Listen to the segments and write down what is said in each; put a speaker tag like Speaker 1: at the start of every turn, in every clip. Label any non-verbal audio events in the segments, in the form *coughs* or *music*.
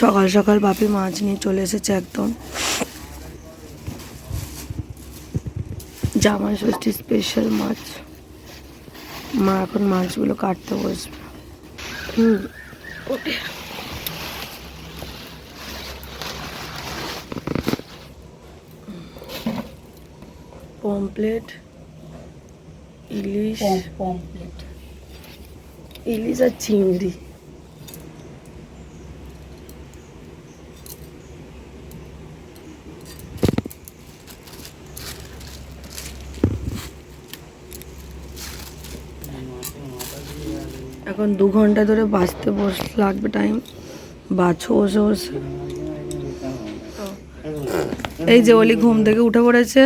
Speaker 1: সকাল সকাল বাপি মাছ নিয়ে চলে এসেছে একদম। জামা ষষ্ঠী স্পেশাল মাছ। মা এখন মাছগুলো কাটতে বসবে। হুম। পমপ্লেট ইলিশ।
Speaker 2: পমপ্লেট
Speaker 1: ইলিশ আর চিংড়ি। এখন দু ঘণ্টা ধরে বাঁচতে বস, লাগবে টাইম বাছো বসে বসে। এই যে অলি ঘুম থেকে উঠে পড়েছে।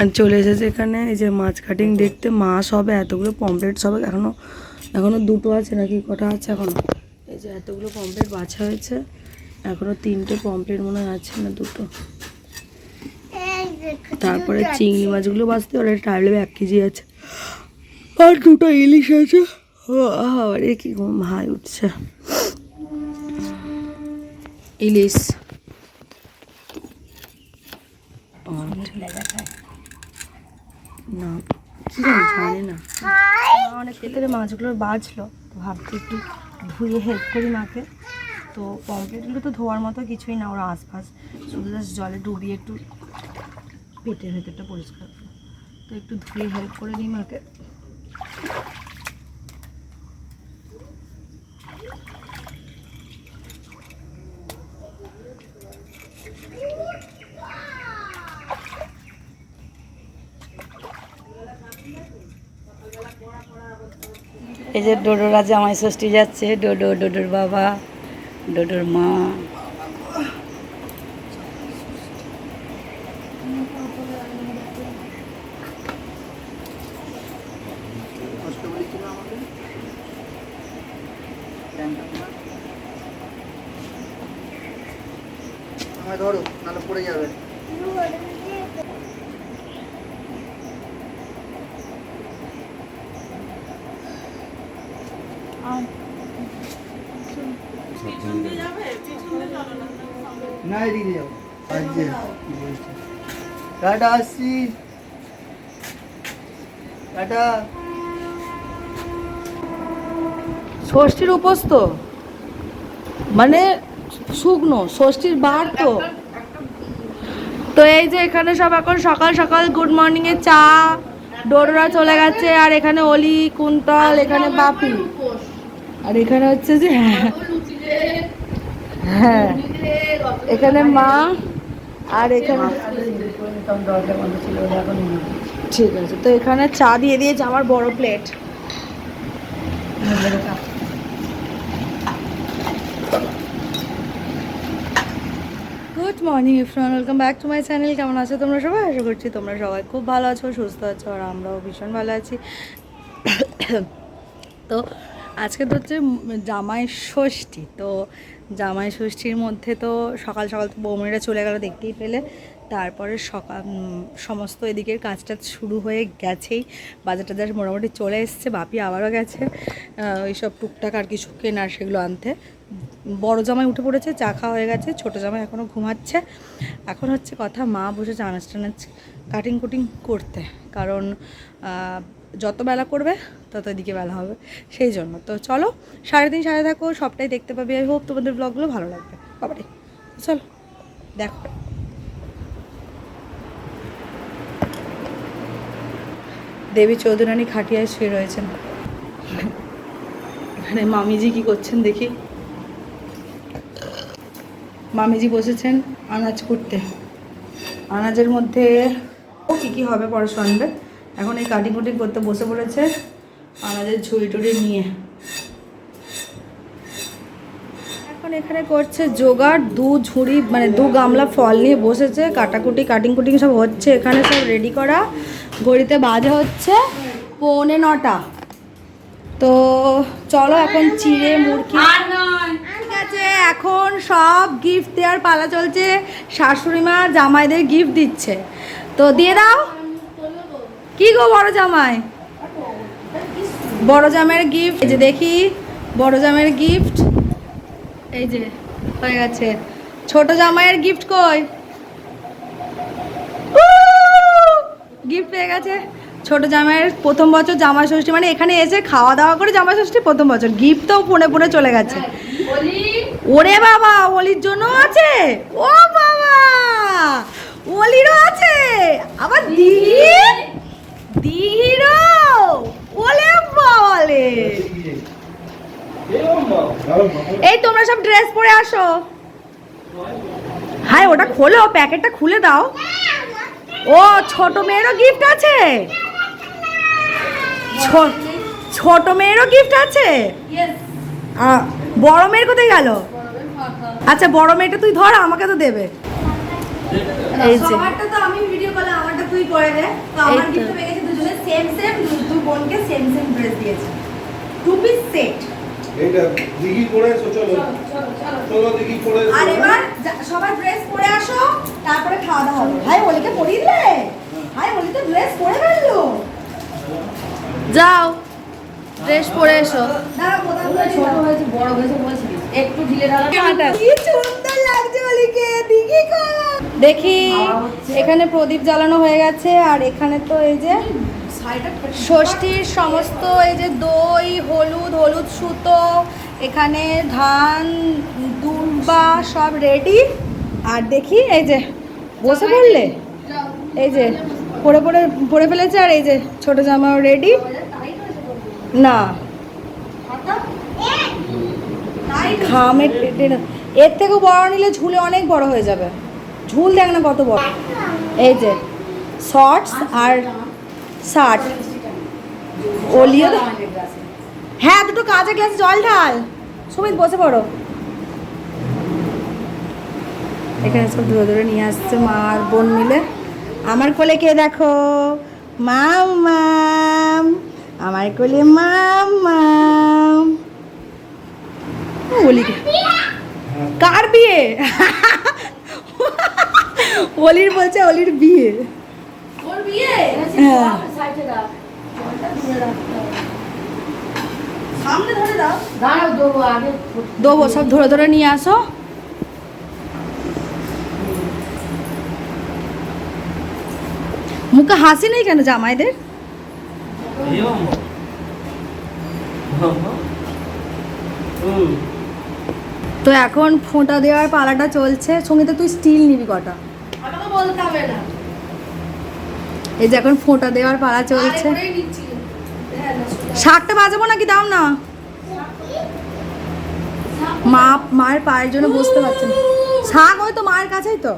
Speaker 1: আর চলে এসেছে এখানে। এই যে মাছ কাটিং দেখতে মাছ হবে এতগুলো পমপ্লেট হবে এখনও এখনও দুটো আছে নাকি কটা আছে এখনও? এই যে এতগুলো পমপ্লেট বাছা হয়েছে। এখনও তিনটে পমপ্লেট মনে হয় আছে না দুটো। তারপরে চিংড়ি মাছগুলো বাঁচতে অলরেডি টাইলে এক কেজি আছে। আর দুটো ইলিশ আছে। আরে কি ঘুম হাই উঠছে। ইলিশ। না, কি জানি না। অনেক ক্ষেত্রে মাছগুলো বাজলো, তো ভাবছি একটু ধুয়ে হেল্প করি মাকে। তো পমপ্লেটগুলো তো ধোয়ার মতো কিছুই না, ওরা আশপাশ শুধু জাস্ট জলে ডুবিয়ে একটু পেটের ভেতরটা পরিষ্কার তো একটু ধুয়ে হেল্প করে দিই মাকে।
Speaker 2: এই যে ডোডোরা জামাই ষষ্ঠী যাচ্ছে ডোডো ডোডোর বাবা ডোডোর মা
Speaker 3: আমায় ধরো নাহলে পড়ে যাবে না এদিকে যাও আজকে কি বলছে
Speaker 1: ষষ্ঠীর উপোস তো। মানে শুকনো, ষষ্ঠীর বার তো। তো এই যে এখানে সব এখন সকাল সকাল গুড মর্নিং এ চা ডোররা চলে গেছে, আর এখানে অলি, কুন্তল, এখানে বাপি। আর এখানে হচ্ছে যে হ্যাঁ এখানে মা। আর এখানে
Speaker 2: দরজা বন্ধ ছিল ওটা এখন
Speaker 1: ঠিক আছে তো এখানে চা দিয়ে দিয়েছে আমার বড় plate good morning Ifran welcome back to my channel কেমন আছো তোমরা সবাই? আশা করছি তোমরা সবাই খুব ভালো আছো সুস্থ আছো আর আমরাও ভীষণ ভালো আছি। *coughs* তো আজকে তো হচ্ছে জামাই ষষ্ঠী, তো জামাই ষষ্ঠীর মধ্যে তো সকাল সকাল তো বৌমনিরা চলে গেল দেখতেই পেলে। তারপরে সকাল সমস্ত এদিকের কাজটা শুরু হয়ে গেছেই। বাজার টাজার মোটামুটি চলে এসছে, বাপি আবারও গেছে। ওইসব টুকটাক আর কিছু কেনার সেগুলো আনতে। বড় জামাই উঠে পড়েছে, চা খাওয়া হয়ে গেছে, ছোটো জামাই এখনও ঘুমাচ্ছে। এখন হচ্ছে কথা মা বসেছে চানাচ টানাচ কাটিং কুটিং করতে। কারণ যত বেলা করবে তত এদিকে বেলা হবে। সেই জন্য। তো চলো সাড়ে তিন সাড়ে থাকো, সবটাই দেখতে পাবে। আই হোপ তোমাদের ব্লগগুলো ভালো লাগবে। বাবারে, চলো, দেখো। দেবী চৌধুরানী খাটিয়ায় শুয়ে রয়েছেন। এখানে মামিজি কি করছেন দেখি। মামিজি বসেছেন আনাজ করতে আনাজের মধ্যে ও কী কী হবে পরে এখন এই কাটিং কুটিং করতে বসে পড়েছে। আমাদের ঝুড়ি টুড়ি নিয়ে। এখন এখানে করছে জোগাড়, দু ঝুড়ি মানে দু গামলা ফল নিয়ে বসেছে। কাটাকুটি, কাটিং কুটিং সব হচ্ছে এখানে, সব রেডি করা। ঘড়িতে বাজে হচ্ছে পৌনে নটা। তো চলো এখন চিড়ে, মুরগি। আছে এখন সব গিফট দেওয়ার পালা চলছে। শাশুড়ি মা জামাইদের গিফট দিচ্ছে। তো দিয়ে দাও। কি গো বড় জামাই? বড় জামাইয়ের গিফট এই যে দেখি, বড় জামাইয়ের গিফট এই যে, হয়ে গেছে। ছোট জামাইয়ের গিফট কই? গিফট পেয়ে গেছে। ছোট জামাইয়ের প্রথম বছর জামা ষষ্ঠী মানে এখানে এসে খাওয়া দাওয়া করে জামা ষষ্ঠী প্রথম বছর। গিফট তো পনে পনে চলে গেছে। ওরে বাবা, অলির জন্য আছে? ও বাবা, অলিরও আছে? আবার দিহি দিহিরও ওলে বাবালে এই তোমরা সব ড্রেস পরে আসো। হাই ওটা খোলো প্যাকেটটা খুলে দাও। ও ছোট মেয়েরও গিফট আছে? ছোট মেয়েরও গিফট আছে? বড় মেয়ের কোথায় গেল? আচ্ছা বড় মেয়েটা তুই ধর আমাকে তো দেবে। এই যে।
Speaker 4: সবারটা তো আমি ভিডিও কলে আমারটা তুই করে দে। তো আমার গিফট পেয়ে গেছে দুজনে সেম সেম দুই বোনকে সেম সেম ড্রেস দিয়েছে। টু পিস সেট
Speaker 5: এইটা দিঘি করে এসো চলো। চলো দিঘি করে এসো।
Speaker 4: আর এবার সবাই ড্রেস পরে আসো তারপরে খাওয়া দাওয়া হবে। ভাই ওলিকে পরিয়ে দিলে? ভাই ওলি তো ড্রেস পরে ফেলল?
Speaker 1: যাও ড্রেস পরে এসো।
Speaker 4: দাঁড়া কোথায়
Speaker 2: ছোট হয়েছে বড় হয়েছে বলছিলিস একটু ঢিলে ঢালা
Speaker 4: কি সুন্দর
Speaker 1: দেখি এখানে প্রদীপ জ্বালানো হয়ে গেছে আর এখানে তো এই যে ষষ্ঠীর সমস্ত এই যে দই হলুদ হলুদ সুতো এখানে ধান দুর্বা সব রেডি আর দেখি এই যে বসে পড়লে? এই যে পরে পরে পরে ফেলেছে আর এই যে ছোট জামাও রেডি না। ঘামে টেনে এর থেকেও বড় নিলে ঝুলে অনেক বড় হয়ে যাবে। ঝুল দেখ না কত বড়। এই যে শর্টস আর শার্ট ওলিও হ্যাঁ দুটো কাঁচা গ্লাসে জল ঢাল। সুমিত, বসে পড়ো। এখানে সব ধরে ধরে নিয়ে আসছে মা আর বোন মিলে। আমার কোলে কে দেখো? মাম মাম। আমার কোলে মাম মাম। ওলিকে কার বিয়ে? অলির বলছে অলির বিয়ে।
Speaker 4: ওর বিয়ে?
Speaker 1: হ্যাঁ।
Speaker 4: সামনে ধরে দাও।
Speaker 2: দাঁড়াও দেবো আগে
Speaker 1: দেবো সব ধরে ধরে নিয়ে আসো। মুখে হাসি নেই কেন জামাইদের? তো এখন ফোঁটা দেওয়ার পালাটা চলছে। সঙ্গীতে তুই স্টিল নিবি কটা?
Speaker 4: বলতে হবে না।
Speaker 1: এই যে এখন ফোঁটা দেওয়ার পালা চলছে।
Speaker 4: হ্যাঁ।
Speaker 1: শাকটা বাজাবো নাকি? দাও না। মা মায়ের পায়ের জন্য বসতে পারছে না। শাক ওই তো মায়ের কাছেই তো।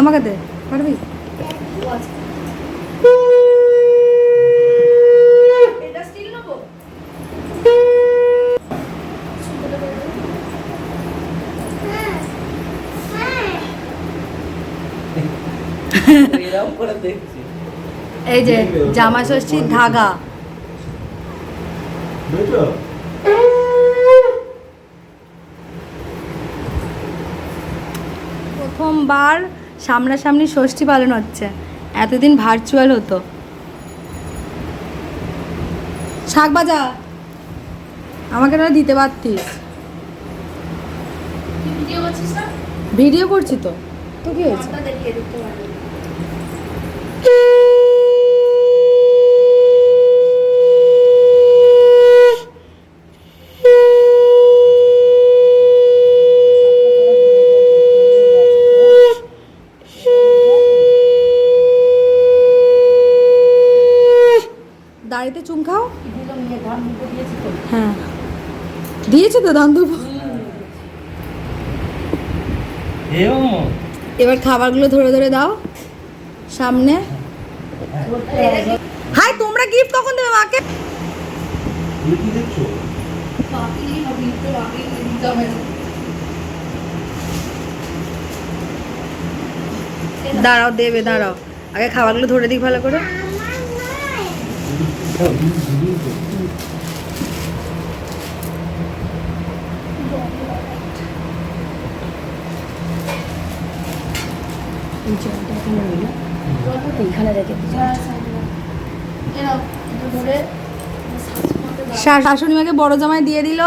Speaker 1: আমাকে দে পারবি? এই যে জামা ষষ্ঠীর ধাগা। প্রথমবার সামনাসামনি ষষ্ঠী পালন হচ্ছে। এতদিন ভার্চুয়াল হতো। শাক বাজা আমাকে না দিতে পারতিস।
Speaker 4: ভিডিও
Speaker 1: ভিডিও করছি তো। তো কি হয়েছে? চুম খাও?
Speaker 2: ধান
Speaker 1: হ্যাঁ। দিয়েছে তো দান দুপুর এবার খাবারগুলো ধরে ধরে দাও। সামনে। হাই তোমরা গিফট কখন দেবে মাকে। দাঁড়াও দেবে দাঁড়াও। আগে খাবারগুলো ধরে দিক ভালো করে।
Speaker 4: ধরে শাশুড়ি মাকে
Speaker 1: বড় জামাই দিয়ে দিল।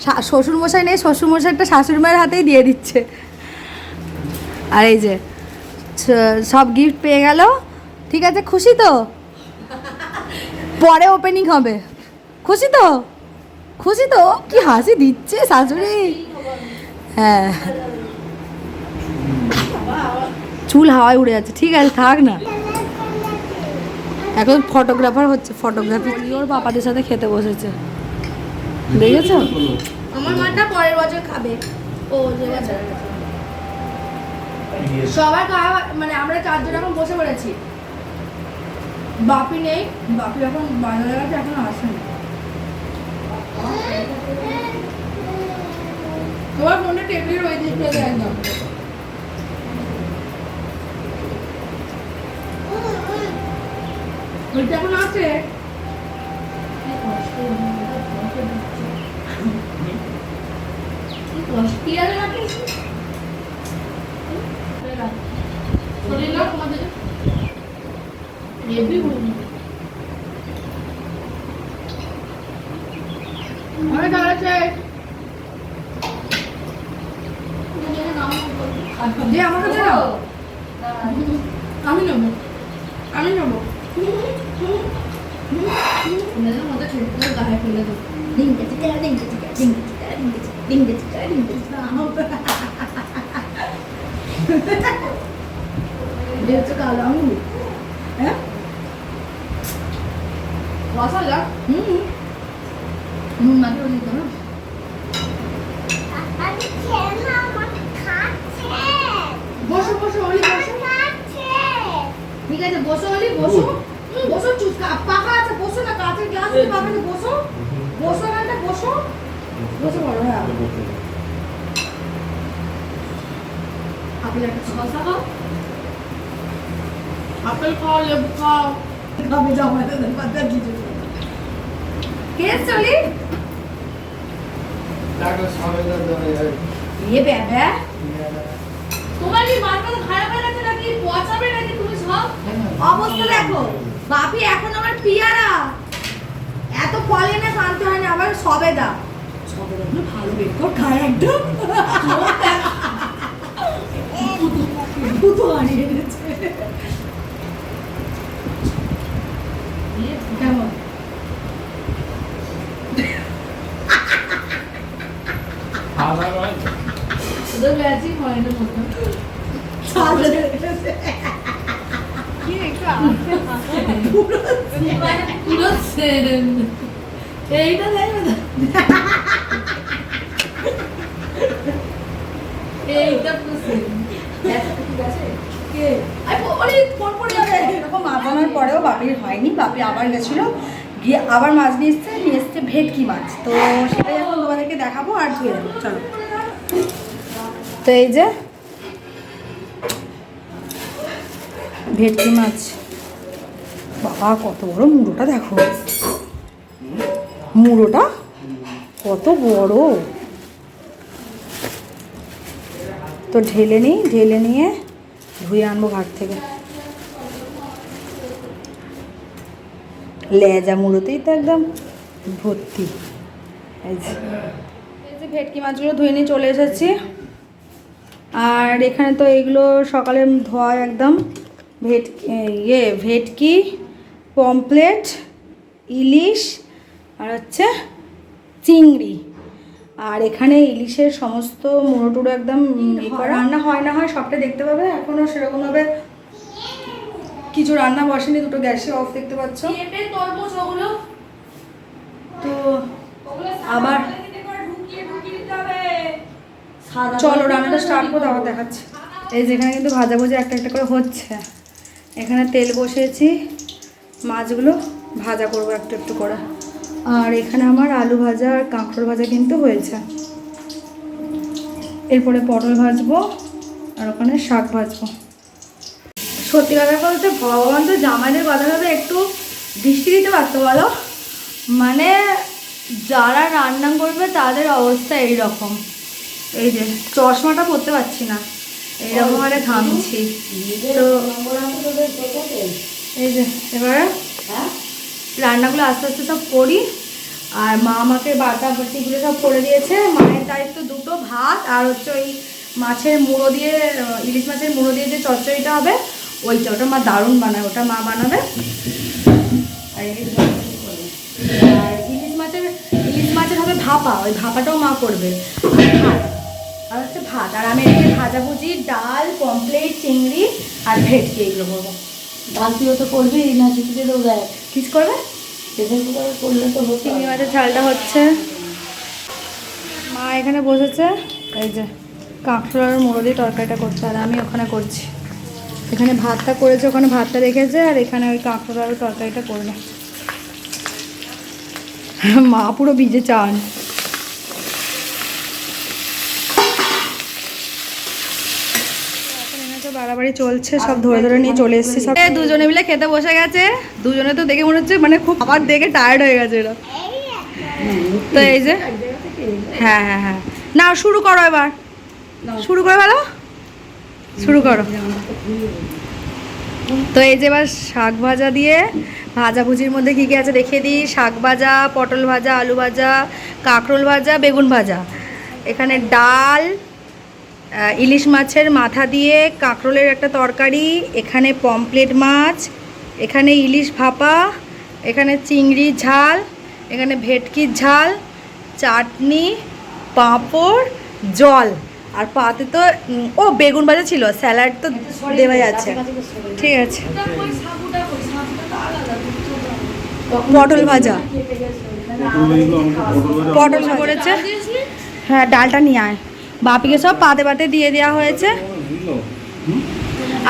Speaker 1: শা- শ্বশুরমশাই নেই, শ্বশুরমশাইটা শাশুড়ি মায়ের হাতেই দিয়ে দিচ্ছে। আর এই যে সব গিফট পেয়ে গেল। ঠিক আছে, খুশি তো? পরে ওপেনিং হবে। খুশি তো? খুশি তো? কি হাসি দিচ্ছে শাশুড়ি? হ্যাঁ। চুল হাওয়ায় উড়ে যাচ্ছে। ঠিক আছে, থাক না। এখন ফটোগ্রাফার হচ্ছে ফটোগ্রাফি ওর পাপাদের সাথে খেতে বসেছে। দেখেছ?
Speaker 4: আমার মাটা পরের বছর খাবে। ও সবার মানে আমরা চারজন এখন বসে পড়েছি। বাপি নেই, বাপি এখন বাজারে গেছে, এখন আসেনি। তোমার ফোনটা টেবিলের ওই দিক একদম ওইটা এখন আছে? শরীর হেভি বলবি আমি দাঁড়াচ্ছে যে আমার কাছে নাও আমি নেব আমি নেব ওনাদের মধ্যে এটা হচ্ছে কালো আঙুর হ্যাঁ মশলা হুম। নুন ওই দিতে না বসো বসো ওলি বসো। ঠিক আছে বসো ওলি বসো। বসো চুপ কা- পাখা আছে বসো না কাঁচের গ্লাস আছে পাখা আছে বসো বসো না বসো। বসে পড়ো হ্যাঁ। আপেল একটা শসা খাও। আপেল খাও লেবু খাও। খাবে দাদা পাতা কিছু কে চলি? এ বেবে তোমার কি মাথা খারাপ হয়ে গেছে নাকি? পচাবে নাকি তুমি সব? অবস্থা দেখো বাপি এখন আমার পিয়ারা। এত ফলে না শান্তি হয় না আবার সবেদা। সবেদা। গুলো ভালো বের খায় একদম দুটো হারিয়ে গেছে কেমন ওদের ম্যাচিং হয় না মতো পুরো সেম এইটা না। এইটা
Speaker 1: পরেও হয়নি, বাপি আবার গেছিল। গিয়ে আবার মাছ নিয়ে নিয়ে ভেটকি মাছ। তো সেটাই এখন তোমাদেরকে দেখাবো আর দেবো চলো। তো এই যে, ভেটকি মাছ। বাবা, কত বড় মুড়োটা দেখো। মুড়োটা কত বড়। তো ঢেলে নিই, ঢেলে নিয়ে ধুয়ে আনব ঘাট থেকে। লেজা মুড়োতেই তো একদম ভর্তি। ভেটকি মাছগুলো ধুয়ে নিয়ে চলে এসেছি। আর এখানে তো এগুলো সকালে ধোয়া একদম ভেট ইয়ে ভেটকি পমপ্লেট ইলিশ আর হচ্ছে চিংড়ি। আর এখানে ইলিশের সমস্ত মুড়ো টুড়ো একদম রান্না হয় না হয় সবটা দেখতে পাবে। এখনও সেরকমভাবে কিছু রান্না বসেনি দুটো গ্যাসে অফ দেখতে পাচ্ছ। তো আবার চলো রান্নাটা স্টার্ট করে আবার দেখাচ্ছি। এই যেখানে কিন্তু ভাজা ভুজি একটা একটা করে হচ্ছে। এখানে তেল বসিয়েছি মাছগুলো ভাজা করব একটু একটু করে। আর এখানে আমার আলু ভাজা আর কাঁকড়োর ভাজা কিন্তু হয়েছে। এরপরে পটল ভাজবো আর ওখানে শাক ভাজবো। সত্যি কথা বলতে ভগবান তো জামাইদের কথা ভেবে একটু দৃষ্টি দিতে পারতো বলো? মানে যারা রান্না করবে তাদের অবস্থা এই রকম এই যে চশমাটা পরতে পারছি না। এইরকম আরে ঘামছি তো এই যে এবারে রান্নাগুলো আস্তে আস্তে সব করি। আর মা আমাকে বাটা বাটিগুলো সব করে দিয়েছে। মায়ের দায়িত্ব দুটো ভাত আর হচ্ছে ওই মাছের মুড়ো দিয়ে ইলিশ মাছের মুড়ো দিয়ে যে চচ্চড়িটা হবে ওইটা ওটা মা দারুণ বানায় ওটা মা বানাবে। আর ইলিশ আর ইলিশ মাছের ইলিশ মাছের হবে ভাপা ওই ভাপাটাও মা করবে। আর ভাত আর হচ্ছে ভাত। আর আমি এদিকে ভাজাভুজি ডাল পমপ্লেট চিংড়ি আর ভেটকি এগুলো করব।
Speaker 2: ডাল তুইও তো করবি না দেবো দেখ।
Speaker 1: কিছু করবে? চিংড়ি মাছের ঝালটা হচ্ছে? মা এখানে বসেছে। এই যে কাঁকড়ার মুড়ো দিয়ে তরকারিটা করছে আর আমি ওখানে করছি। এখানে ভাতটা করেছে ওখানে ভাতটা রেখেছে আর এখানে ওই কাঁকড়ার তরকারিটা করবে। মা পুরো ভিজে চান এখন এখানে তো বাড়াবাড়ি চলছে, সব ধরে ধরে নিয়ে চলে এসেছি সব। দুজনে মিলে খেতে বসে গেছে। দুজনে তো দেখে মনে হচ্ছে মানে খুব খাবার দেখে টায়ার্ড হয়ে গেছে এরা। তো এই যে হ্যাঁ হ্যাঁ হ্যাঁ। না শুরু করো এবার। শুরু করে ভালো শুরু করো। তো এই যে এবার শাক ভাজা দিয়ে ভাজাভুজির মধ্যে কী কী আছে দেখিয়ে দিই? শাক ভাজা, পটল ভাজা, আলু ভাজা, কাঁকরোল ভাজা, বেগুন ভাজা। এখানে ডাল ইলিশ মাছের মাথা দিয়ে কাঁকরোলের একটা তরকারি এখানে পমপ্লেট মাছ এখানে ইলিশ ভাপা এখানে চিংড়ি ঝাল এখানে ভেটকির ঝাল চাটনি পাঁপড় জল। আর পাতে তো ও বেগুন ভাজা ছিল স্যালাড তো দেওয়া যাচ্ছে ঠিক আছে। পটল ভাজা। পটল করেছে? হ্যাঁ ডালটা নিয়ে আয়। বাপিকে সব পাতে পাতে দিয়ে দেওয়া হয়েছে।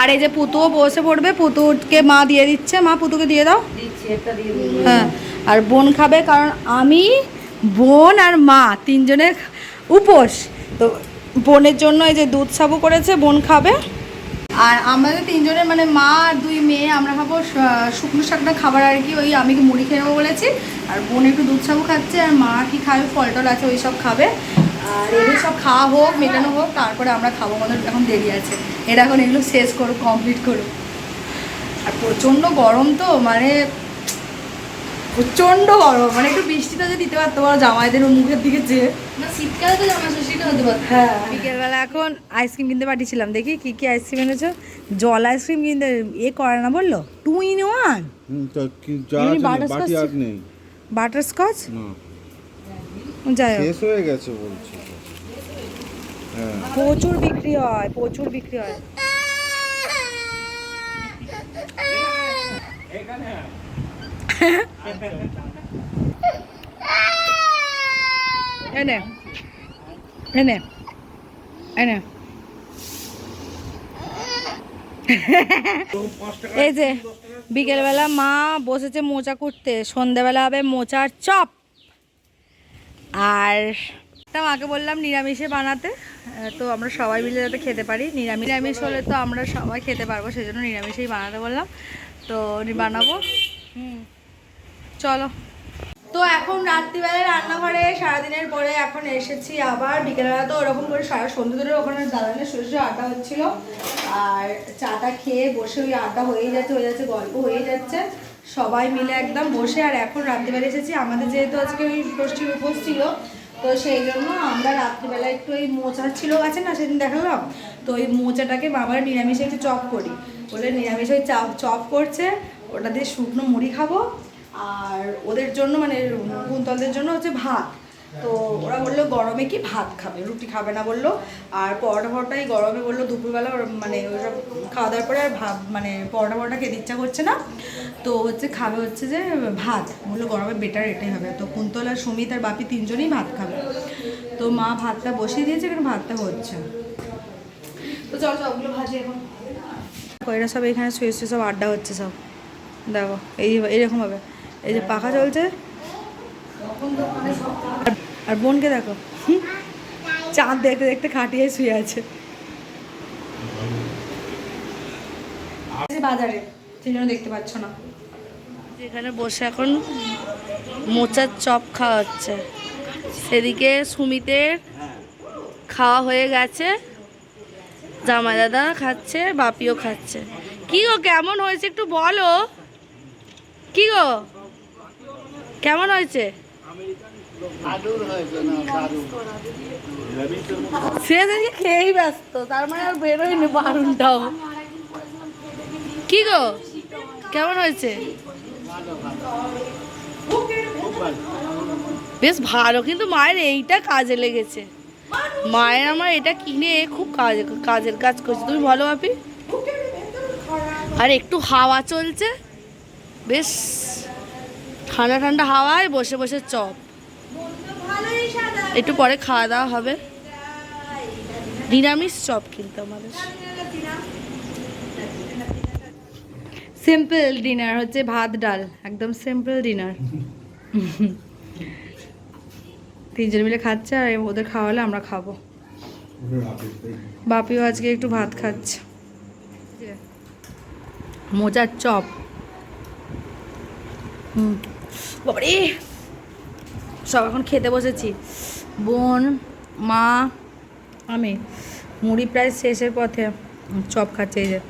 Speaker 1: আর এই যে পুতুও বসে পড়বে, পুতুকে মা দিয়ে দিচ্ছে। মা, পুতুকে দিয়ে দাও। হ্যাঁ আর বোন খাবে কারণ আমি, বোন আর মা তিনজনের উপোস। তো বোনের জন্য এই যে দুধ সাবু করেছে, বোন খাবে। আর আমাদের তিনজনের মানে মা আর দুই মেয়ে, আমরা খাব শুকনো শাকটা খাবার আর কি, ওই আমি কি মুড়ি খেয়ে বলেছি। আর বোন একটু দুধ সাবু খাচ্ছে, আর মা কি খাবে ফল টল আছে, ওই সব খাবে। আর এগুলো সব খাওয়া হোক মেটানো হোক তারপরে আমরা খাব আমাদের এখন দেরি আছে। এটা এখন এগুলো শেষ করো কমপ্লিট করো। আর প্রচণ্ড গরম তো মানে প্রচণ্ড গরম। মানে একটু বৃষ্টিটা যদি দিতে পারতো বলো জামাইদের মুখের দিকে যে।
Speaker 4: না শীতকালে তো জামা ষষ্ঠীটা হতে পারত।
Speaker 1: হ্যাঁ। বিকেলবেলা এখন আইসক্রিম কিনতে পাঠিয়েছিলাম। দেখি কি কি আইসক্রিম এনেছো? জল আইসক্রিম কিনতে এ করে না বলল? টু ইন ওয়ান
Speaker 5: হুম, তা
Speaker 1: যাই হোক।
Speaker 5: শেষ হয়ে গেছে বলছি। হ্যাঁ।
Speaker 1: প্রচুর বিক্রি হয় প্রচুর বিক্রি হয়। এনে এনে এনে। এই যে বিকেলবেলা মা বসেছে মোচা করতে সন্ধেবেলা হবে মোচার চপ। আর তা মাকে বললাম নিরামিষে বানাতে তো আমরা সবাই মিলে যাতে খেতে পারি। নিরামিষ নিরামিষ হলে তো আমরা সবাই খেতে পারব সেই জন্য নিরামিষেই বানাতে বললাম। তো বানাবো। হুম। চলো। তো এখন রাত্রিবেলায় রান্নাঘরে সারাদিনের পরে এখন এসেছি আবার। বিকেলবেলা তো ওরকম করে সারা সন্ধ্যে ধরে ওখানে দাদানের শুয়ে শুয়ে আড্ডা হচ্ছিল। আর চাটা খেয়ে বসে ওই আড্ডা হয়েই যাচ্ছে, হয়ে যাচ্ছে, গল্প হয়ে যাচ্ছে। সবাই মিলে একদম বসে, আর এখন রাত্রিবেলা এসেছি। আমাদের যেহেতু আজকে ওই ষষ্ঠীর উপোস ছিল, তো সেই জন্য আমরা রাত্রিবেলা একটু ওই মোচা ছিল, আছে না সেদিন দেখালাম? তো ওই মোচাটাকে বাবারা নিরামিষে একটু চপ করি। বলে নিরামিষ ওই চাপ চপ করছে, ওটা দিয়ে শুকনো মুড়ি খাব, আর ওদের জন্য মানে কুন্তলদের জন্য হচ্ছে ভাত। তো ওরা বলল, গরমে কি ভাত খাবে? রুটি খাবে না বলল। আর পরোটা ফরোটাই গরমে বলল, দুপুরবেলা মানে ওইসব খাওয়া দাওয়ার পরে আর ভাত মানে পরোটা ফরোটা খেতে ইচ্ছা করছে না। তো হচ্ছে খাবে হচ্ছে যে ভাত। বলল, গরমে বেটার এটাই হবে। তো কুন্তল আর সুমিত আর বাপি তিনজনই ভাত খাবে। তো মা ভাতটা বসিয়ে দিয়েছে, এখানে ভাতটা হচ্ছে। তো চল সবগুলো ভাজি এখন। এরা সব এখানে শুয়ে শুয়ে সব আড্ডা হচ্ছে সব। দেখো, এই এইরকম হবে এই যে পাখা চলছে। আর- বোনকে দেখো। চাঁদ দেখতে দেখতে খাটিয়ে শুয়ে আছে। বাজারে, সেই দেখতে পাচ্ছ না।
Speaker 2: এখানে বসে এখন মোচার চপ খাওয়া হচ্ছে। সেদিকে সুমিতের খাওয়া হয়ে গেছে। জামাই দাদা খাচ্ছে, বাপিও খাচ্ছে। কি গো, কেমন হয়েছে একটু বলো। কি গো? কেমন হয়েছে?
Speaker 4: সে আজকে খেয়েই ব্যস্ত, তার মানে আর বেরোয়নি বারুনটাও। কি গো? কেমন হয়েছে? বেশ ভালো, কিন্তু মায়ের এইটা কাজে লেগেছে। মায়ের আমার এটা কিনে খুব কাজে কাজের কাজ করছে। তুমি ভালো আপি আর একটু হাওয়া চলছে। বেশ, ঠান্ডা ঠান্ডা হাওয়ায় বসে বসে চপ। একটু পরে খাওয়া দাওয়া হবে। নিরামিষ চপ কিন্তু আমাদের।
Speaker 1: সিম্পল ডিনার হচ্ছে ভাত ডাল। একদম সিম্পল ডিনার তিনজন মিলে খাচ্ছে আর ওদের খাওয়ালে আমরা খাব। বাপিও আজকে একটু ভাত খাচ্ছে। মোচার চপ। হুম। বাবারে! সব এখন খেতে বসেছি। বোন, মা, আমি। মুড়ি প্রায় শেষের পথে, চপ খাচ্ছে এই যে।